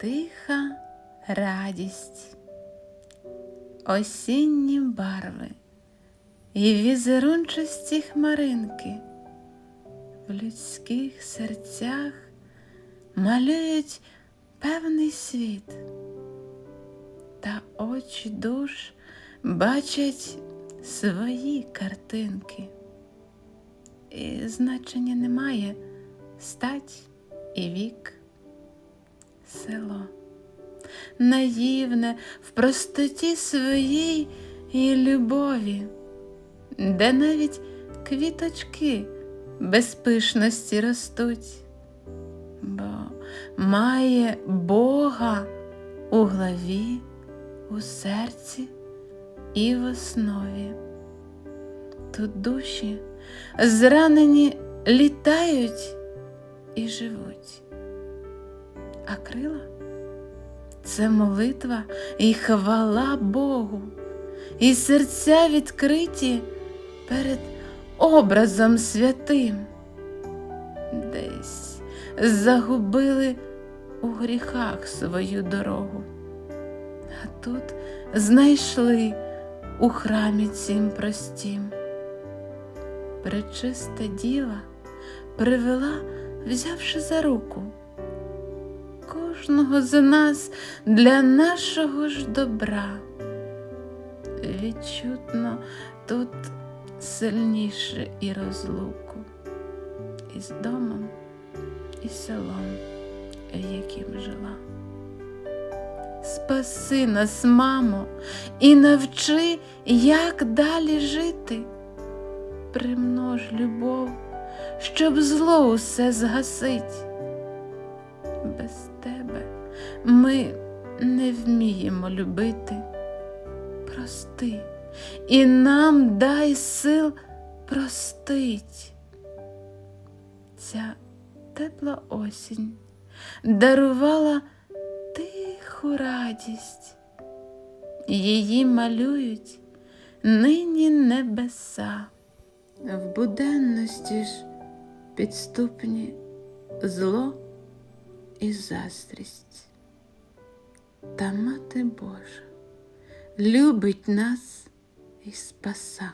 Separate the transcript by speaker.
Speaker 1: тиха радість, осінні барви і візерунчасті хмаринки в людських серцях малюють певний світ, та очі душ бачать свої картинки. І значення немає стать і вік, село, наївне в простоті своїй і любові, де навіть квіточки без пишності ростуть, бо має Бога у главі, у серці і в основі. Тут душі зранені літають і живуть. А крила це молитва і хвала Богу, і серця відкриті перед образом святим. Десь загубили у гріхах свою дорогу, а тут знайшли у храмі цім простім. Пречиста діва привела, взявши за руку кожного з нас для нашого ж добра. Відчутно тут сильніше і розлуку із домом і селом, в яким жила. Спаси нас, мамо, і навчи, як далі жити. Примнож любов, щоб зло усе згасить. Без тебе ми не вміємо любити. Прости, і нам дай сил простить. Ця тепла осінь дарувала тиху радість, її малюють нині небеса, в буденності ж підступні зло і заздрість. Та мати Божа любить нас і спаса.